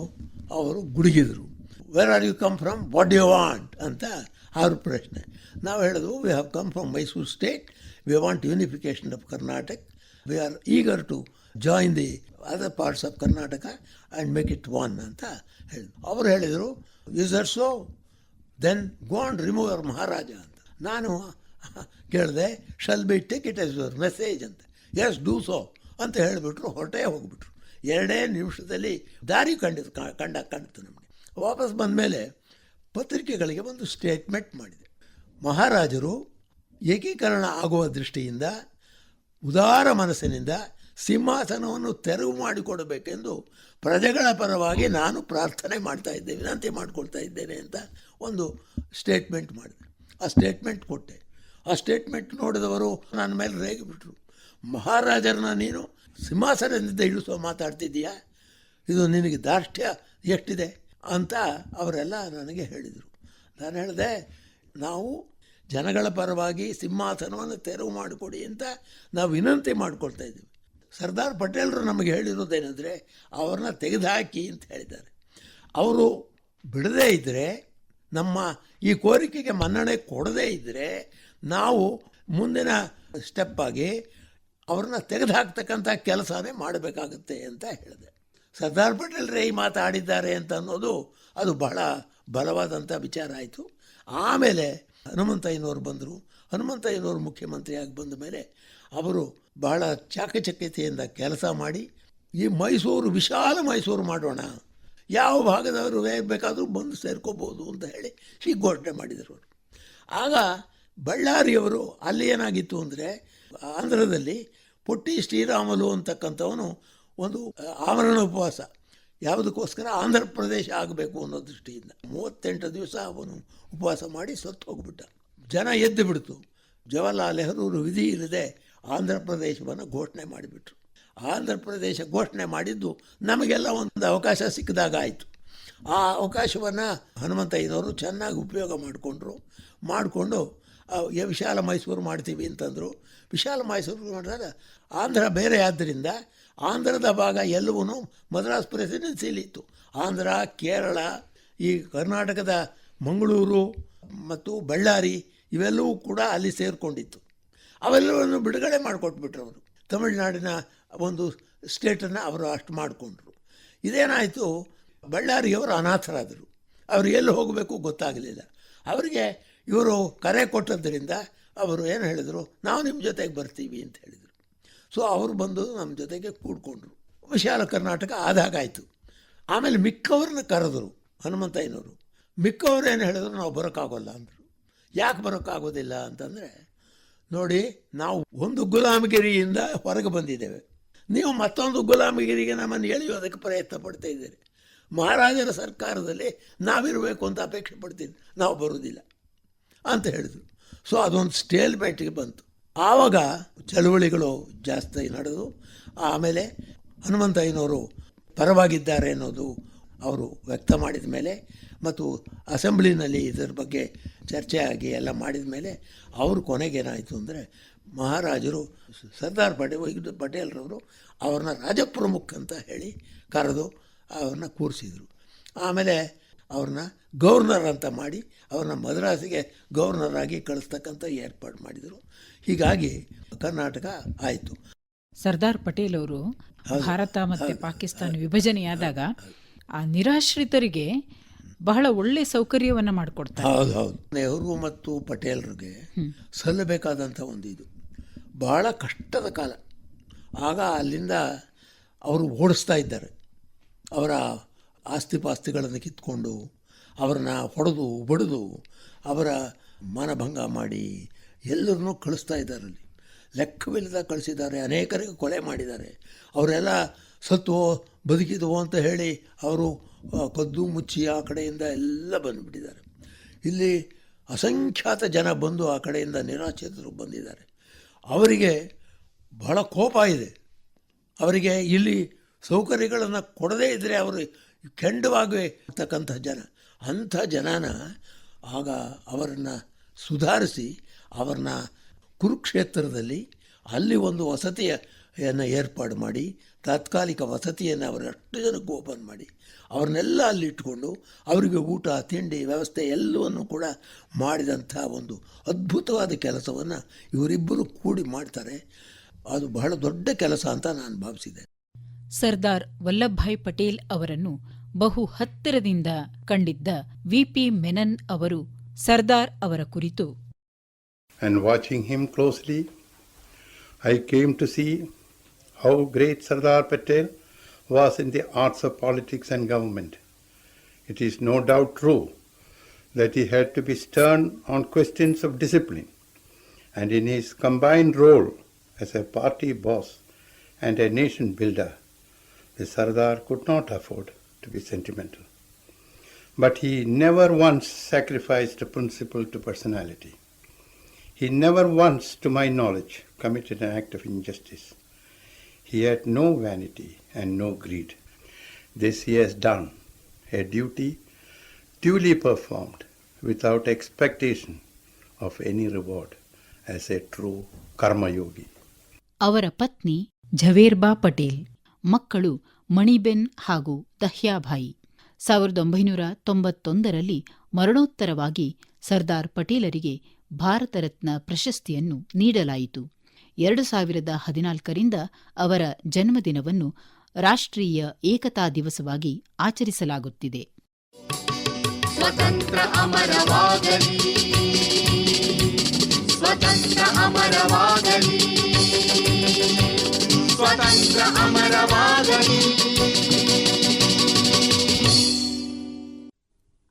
ಅವರು ಗುಡುಗಿದರು. Where are you come from what you want ಅಂತ ಅವ್ರ ಪ್ರಶ್ನೆ. ನಾವು ಹೇಳಿದ್ವು we have come from Mysore state we want unification of Karnataka we are eager to join the other parts of Karnataka and make it one ಅಂತ ಹೇಳಿದ್ರು. ಅವರು ಹೇಳಿದರು you sir are so then go and remove our Maharaja ಅಂತ. ನಾನು ಕೇಳಿದೆ shall be take it as your message ಅಂತ. Yes do so ಅಂತ ಹೇಳಿಬಿಟ್ರು, ಹೊರಟೇ ಹೋಗ್ಬಿಟ್ರು. ಎರಡೇ ನಿಮಿಷದಲ್ಲಿ ದಾರಿ ಕಂಡಿದ್ದು ಕಂಡ ಕಾಣ್ತು ನಮಗೆ. ವಾಪಸ್ ಬಂದ ಮೇಲೆ ಪತ್ರಿಕೆಗಳಿಗೆ ಒಂದು ಸ್ಟೇಟ್ಮೆಂಟ್ ಮಾಡಿದೆ. ಮಹಾರಾಜರು ಏಕೀಕರಣ ಆಗುವ ದೃಷ್ಟಿಯಿಂದ, ಉದಾರ ಮನಸ್ಸಿನಿಂದ ಸಿಂಹಾಸನವನ್ನು ತೆರವು ಮಾಡಿಕೊಡಬೇಕೆಂದು ಪ್ರಜೆಗಳ ಪರವಾಗಿ ನಾನು ಪ್ರಾರ್ಥನೆ ಮಾಡ್ತಾ ಇದ್ದೆ, ವಿನಂತಿ ಮಾಡಿಕೊಳ್ತಾ ಇದ್ದೇನೆ ಅಂತ ಒಂದು ಸ್ಟೇಟ್ಮೆಂಟ್ ಮಾಡಿದೆ ಆ ಸ್ಟೇಟ್ಮೆಂಟ್ ಕೊಟ್ಟೆ. ಆ ಸ್ಟೇಟ್ಮೆಂಟ್ ನೋಡಿದವರು ನನ್ನ ಮೇಲೆ ರೇಗಿಬಿಟ್ರು ಮಹಾರಾಜರನ್ನ ನೀನು ಸಿಂಹಾಸನದಿಂದ ಇಳಿಸುವ ಮಾತಾಡ್ತಿದ್ದೀಯಾ? ಇದು ನಿನಗೆ ದಾರ್ಢ್ಯ ಎಷ್ಟಿದೆ ಅಂತ ಅವರೆಲ್ಲ ನನಗೆ ಹೇಳಿದರು. ನಾನು ಹೇಳಿದೆ, ನಾವು ಜನಗಳ ಪರವಾಗಿ ಸಿಂಹಾಸನವನ್ನು ತೆರವು ಮಾಡಿಕೊಡಿ ಅಂತ ನಾವು ವಿನಂತಿ ಮಾಡ್ಕೊಳ್ತಾ ಇದ್ದೀವಿ. ಸರ್ದಾರ್ ಪಟೇಲರು ನಮಗೆ ಹೇಳಿರೋದೇನೆಂದರೆ ಅವ್ರನ್ನ ತೆಗೆದುಹಾಕಿ ಅಂತ ಹೇಳಿದ್ದಾರೆ. ಅವರು ಬಿಡದೇ ಇದ್ದರೆ ನಮ್ಮ ಈ ಕೋರಿಕೆಗೆ ಮನ್ನಣೆ ಕೊಡದೇ ಇದ್ದರೆ ನಾವು ಮುಂದಿನ ಸ್ಟೆಪ್ಪಾಗಿ ಅವ್ರನ್ನ ತೆಗೆದುಹಾಕ್ತಕ್ಕಂಥ ಕೆಲಸನೇ ಮಾಡಬೇಕಾಗುತ್ತೆ ಅಂತ ಹೇಳಿದೆ. ಸರ್ದಾರ್ ಪಟೇಲ್ರೇ ಈ ಮಾತಾಡಿದ್ದಾರೆ ಅಂತ ಅನ್ನೋದು ಅದು ಬಹಳ ಬಲವಾದಂಥ ವಿಚಾರ ಆಯಿತು. ಆಮೇಲೆ ಹನುಮಂತಯ್ಯನವರು ಬಂದರು. ಹನುಮಂತಯ್ಯನವರು ಮುಖ್ಯಮಂತ್ರಿಯಾಗಿ ಬಂದ ಮೇಲೆ ಅವರು ಬಹಳ ಚಾಕಚಕ್ಯತೆಯಿಂದ ಕೆಲಸ ಮಾಡಿ, ಈ ಮೈಸೂರು, ವಿಶಾಲ ಮೈಸೂರು ಮಾಡೋಣ, ಯಾವ ಭಾಗದವರು ಬೇಕಾದರೂ ಬಂದು ಸೇರ್ಕೋಬೋದು ಅಂತ ಹೇಳಿ ಹೀಗೆ ಘೋಷಣೆ ಮಾಡಿದರು ಅವರು. ಆಗ ಬಳ್ಳಾರಿಯವರು ಅಲ್ಲಿ ಏನಾಗಿತ್ತು ಅಂದರೆ, ಆಂಧ್ರದಲ್ಲಿ ಪುಟ್ಟಿ ಶ್ರೀರಾಮಲು ಅಂತಕ್ಕಂಥವನು ಒಂದು ಆಮರಣ ಉಪವಾಸ. ಯಾವುದಕ್ಕೋಸ್ಕರ ಆಂಧ್ರ ಪ್ರದೇಶ ಆಗಬೇಕು ಅನ್ನೋ ದೃಷ್ಟಿಯಿಂದ ಮೂವತ್ತೆಂಟು ದಿವಸ ಅವನು ಉಪವಾಸ ಮಾಡಿ ಸತ್ತು ಹೋಗ್ಬಿಟ್ಟ. ಜನ ಎದ್ದು ಬಿಡ್ತು. ಜವಾಹರ್ಲಾಲ್ ನೆಹರೂರು ವಿಧಿ ಇಲ್ಲದೆ ಆಂಧ್ರ ಪ್ರದೇಶವನ್ನು ಘೋಷಣೆ ಮಾಡಿಬಿಟ್ರು. ಆಂಧ್ರ ಪ್ರದೇಶ ಘೋಷಣೆ ಮಾಡಿದ್ದು ನಮಗೆಲ್ಲ ಒಂದು ಅವಕಾಶ ಸಿಕ್ಕಿದಾಗ ಆಯಿತು. ಆ ಅವಕಾಶವನ್ನು ಹನುಮಂತಯ್ಯನವರು ಚೆನ್ನಾಗಿ ಉಪಯೋಗ ಮಾಡಿಕೊಂಡ್ರು. ಮಾಡಿಕೊಂಡು ವಿಶಾಲ ಮೈಸೂರು ಮಾಡ್ತೀವಿ ಅಂತಂದರು. ವಿಶಾಲ ಮೈಸೂರು ಮಾಡಿದಾಗ ಆಂಧ್ರ ಬೇರೆ ಆದ್ದರಿಂದ ಆಂಧ್ರದ ಭಾಗ ಎಲ್ಲವೂ ಮದ್ರಾಸ್ ಪ್ರೆಸಿಡೆನ್ಸಿಲಿ ಇತ್ತು ಆಂಧ್ರ, ಕೇರಳ, ಈ ಕರ್ನಾಟಕದ ಮಂಗಳೂರು ಮತ್ತು ಬಳ್ಳಾರಿ ಇವೆಲ್ಲವೂ ಕೂಡ ಅಲ್ಲಿ ಸೇರಿಕೊಂಡಿತ್ತು. ಅವೆಲ್ಲವನ್ನು ಬಿಡುಗಡೆ ಮಾಡಿಕೊಟ್ಬಿಟ್ರು ಅವರು. ತಮಿಳುನಾಡಿನ ಒಂದು ಸ್ಟೇಟನ್ನು ಅವರು ಅಷ್ಟು ಮಾಡಿಕೊಂಡ್ರು. ಇದೇನಾಯಿತು, ಬಳ್ಳಾರಿಯವರು ಅನಾಥರಾದರು. ಅವರು ಎಲ್ಲಿ ಹೋಗಬೇಕು ಗೊತ್ತಾಗಲಿಲ್ಲ. ಅವರಿಗೆ ಇವರು ಕರೆ ಕೊಟ್ಟದ್ದರಿಂದ ಅವರು ಏನು ಹೇಳಿದರು, ನಾವು ನಿಮ್ಮ ಜೊತೆಗೆ ಬರ್ತೀವಿ ಅಂತ ಹೇಳಿದರು. ಸೊ ಅವರು ಬಂದು ನಮ್ಮ ಜೊತೆಗೆ ಕೂಡ್ಕೊಂಡ್ರು. ವಿಶಾಲ ಕರ್ನಾಟಕ ಆದಾಗಾಯಿತು ಆಮೇಲೆ ಮಿಕ್ಕವ್ರನ್ನ ಕರೆದರು, ಹನುಮಂತಯ್ಯನವರು. ಮಿಕ್ಕವ್ರು ಏನು ಹೇಳಿದ್ರು, ನಾವು ಬರೋಕ್ಕಾಗೋಲ್ಲ ಅಂದರು. ಯಾಕೆ ಬರೋಕ್ಕಾಗೋದಿಲ್ಲ ಅಂತಂದರೆ ನೋಡಿ, ನಾವು ಒಂದು ಗುಲಾಮಗಿರಿಯಿಂದ ಹೊರಗೆ ಬಂದಿದ್ದೇವೆ. ನೀವು ಮತ್ತೊಂದು ಗುಲಾಮಗಿರಿಗೆ ನಮ್ಮನ್ನು ಎಳೆಯೋದಕ್ಕೆ ಪ್ರಯತ್ನ ಪಡ್ತಾ ಇದ್ದೀರಿ. ಮಹಾರಾಜರ ಸರ್ಕಾರದಲ್ಲಿ ನಾವಿರಬೇಕು ಅಂತ ಅಪೇಕ್ಷೆ ಪಡ್ತಿದ್ವಿ ನಾವು ಬರುವುದಿಲ್ಲ ಅಂತ ಹೇಳಿದರು. ಸೊ ಅದೊಂದು ಸ್ಟೇಲ್ಮೆಂಟ್ಗೆ ಬಂತು. ಆವಾಗ ಚಳುವಳಿಗಳು ಜಾಸ್ತಿ ನಡೆದು, ಆಮೇಲೆ ಹನುಮಂತಯ್ಯನವರು ಪರವಾಗಿದ್ದಾರೆ ಅನ್ನೋದು ಅವರು ವ್ಯಕ್ತ ಮಾಡಿದ ಮೇಲೆ ಮತ್ತು ಅಸೆಂಬ್ಲಿನಲ್ಲಿ ಇದರ ಬಗ್ಗೆ ಚರ್ಚೆ ಆಗಿ ಎಲ್ಲ ಮಾಡಿದ ಮೇಲೆ ಅವರು ಕೊನೆಗೇನಾಯಿತು ಅಂದರೆ ಮಹಾರಾಜರು ಸರ್ದಾರ್ ಪಟೇಲ್ ಪಟೇಲ್ರವರು ಅವ್ರನ್ನ ರಾಜಪ್ರಮುಖ ಅಂತ ಹೇಳಿ ಕರೆದು ಅವ್ರನ್ನ ಕೂರಿಸಿದರು. ಆಮೇಲೆ ಅವ್ರನ್ನ ಗವರ್ನರ್ ಅಂತ ಮಾಡಿ ಅವ್ರನ್ನ ಮದ್ರಾಸಿಗೆ ಗವರ್ನರ್ ಆಗಿ ಕಳಿಸ್ತಕ್ಕಂಥ ಏರ್ಪಾಡು ಮಾಡಿದರು. ಹೀಗಾಗಿ ಕರ್ನಾಟಕ ಆಯಿತು. ಸರ್ದಾರ್ ಪಟೇಲ್ ಅವರು ಭಾರತ ಮತ್ತು ಪಾಕಿಸ್ತಾನ ವಿಭಜನೆಯಾದಾಗ ಆ ನಿರಾಶ್ರಿತರಿಗೆ ಬಹಳ ಒಳ್ಳೆ ಸೌಕರ್ಯವನ್ನು ಮಾಡಿಕೊಡ್ತಾರೆ. ಹೌದು ಹೌದು. ನೆಹರು ಮತ್ತು ಪಟೇಲ್ರಿಗೆ ಸಲ್ಲಬೇಕಾದಂಥ ಒಂದು ಇದು. ಬಹಳ ಕಷ್ಟದ ಕಾಲ. ಆಗ ಅಲ್ಲಿಂದ ಅವರು ಓಡಿಸ್ತಾ ಇದ್ದಾರೆ. ಅವರ ಆಸ್ತಿ ಪಾಸ್ತಿಗಳನ್ನು ಕಿತ್ಕೊಂಡು ಅವರನ್ನ ಹೊಡೆದು ಬಡಿದು ಅವರ ಮಾನಭಂಗ ಮಾಡಿ ಎಲ್ಲರನ್ನೂ ಕಳಿಸ್ತಾ ಇದ್ದಾರೆ ಅಲ್ಲಿ. ಲೆಕ್ಕವಿಲ್ಲದ ಕಳಿಸಿದ್ದಾರೆ ಅನೇಕರಿಗೆ ಕೊಲೆ ಮಾಡಿದ್ದಾರೆ. ಅವರೆಲ್ಲ ಸತ್ತುವೋ ಬದುಕಿದವೋ ಅಂತ ಹೇಳಿ ಅವರು ಕದ್ದು ಮುಚ್ಚಿ ಆ ಕಡೆಯಿಂದ ಎಲ್ಲ ಬಂದುಬಿಟ್ಟಿದ್ದಾರೆ. ಇಲ್ಲಿ ಅಸಂಖ್ಯಾತ ಜನ ಬಂದು ಆ ಕಡೆಯಿಂದ ನಿರಾಶ್ರಿತರು ಬಂದಿದ್ದಾರೆ. ಅವರಿಗೆ ಬಹಳ ಕೋಪ ಇದೆ. ಅವರಿಗೆ ಇಲ್ಲಿ ಸೌಕರ್ಯಗಳನ್ನು ಕೊಡದೇ ಇದ್ದರೆ ಅವರು ಕೆಂಡವಾಗಿ ಇರ್ತಕ್ಕಂಥ ಜನ. ಅಂಥ ಜನನ ಆಗ ಅವರನ್ನು ಸುಧಾರಿಸಿ ಅವರನ್ನ ಕುರುಕ್ಷೇತ್ರದಲ್ಲಿ ಅಲ್ಲಿ ಒಂದು ವಸತಿಯನ್ನು ಏರ್ಪಾಡು ಮಾಡಿ ತಾತ್ಕಾಲಿಕ ವಸತಿಯನ್ನು ಅವರು ಅಷ್ಟು ಜನಕ್ಕೆ ಓಪನ್ ಮಾಡಿ ಅವ್ರನ್ನೆಲ್ಲ ಅಲ್ಲಿ ಇಟ್ಕೊಂಡು ಅವರಿಗೆ ಊಟ ತಿಂಡಿ ವ್ಯವಸ್ಥೆ ಎಲ್ಲವನ್ನು ಕೂಡ ಮಾಡಿದಂಥ ಒಂದು ಅದ್ಭುತವಾದ ಕೆಲಸವನ್ನು ಇವರಿಬ್ಬರು ಕೂಡಿ ಮಾಡ್ತಾರೆ. ಅದು ಬಹಳ ದೊಡ್ಡ ಕೆಲಸ ಅಂತ ನಾನು ಭಾವಿಸಿದೆ. ಸರ್ದಾರ್ ವಲ್ಲಭಭಾಯ್ ಪಟೇಲ್ ಅವರನ್ನು ಬಹು ಹತ್ತಿರದಿಂದ ಕಂಡಿದ್ದ ವಿಪಿ ಮೆನನ್ ಅವರು ಸರ್ದಾರ್ ಅವರ ಕುರಿತು. And watching him closely, I came to see how great Sardar Patel was in the arts of politics and government. It is no doubt true that he had to be stern on questions of discipline, and in his combined role as a party boss and a nation builder, the Sardar could not afford to be sentimental. But he never once sacrificed a principle to personality. He never once, to my knowledge, committed an act of injustice. He had no vanity and no greed. This he has done, a duty duly performed without expectation of any reward as a true karma yogi. ಅವರ ಪತ್ನಿ ಝವೇರ್ಬಾ ಪಟೇಲ್ ಮಕ್ಕಳು ಮಣಿಬೆನ್ ಹಾಗೂ ದಹ್ಯಾಭಾಯಿ ಸಾವಿರದ ಒಂಬೈನೂರ ತೊಂಬತ್ತೊಂದರಲ್ಲಿ ಮರಣೋತ್ತರವಾಗಿ ಸರ್ದಾರ್ ಪಟೇಲರಿಗೆ ಭಾರತ ರತ್ನ ಪ್ರಶಸ್ತಿಯನ್ನು ನೀಡಲಾಯಿತು ಎರಡು ಸಾವಿರದ ಹದಿನಾಲ್ಕರಿಂದ ಅವರ ಜನ್ಮದಿನವನ್ನು ರಾಷ್ಟ್ರೀಯ ಏಕತಾ ದಿವಸವಾಗಿ ಆಚರಿಸಲಾಗುತ್ತಿದೆ. ಸ್ವತಂತ್ರ ಅಮರವಾಗಲಿ. ಸ್ವತಂತ್ರ ಅಮರವಾಗಲಿ. ಸ್ವತಂತ್ರ ಅಮರವಾಗಲಿ.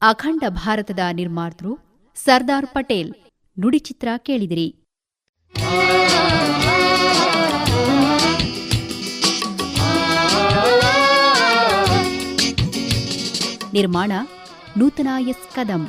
ಅಖಂಡ ಭಾರತದ ನಿರ್ಮಾತೃ ಸರ್ದಾರ್ ಪಟೇಲ್ ನುಡಿಚಿತ್ರ ಕೇಳಿದಿರಿ. నిర్మాణ నూతనాయ స్కదం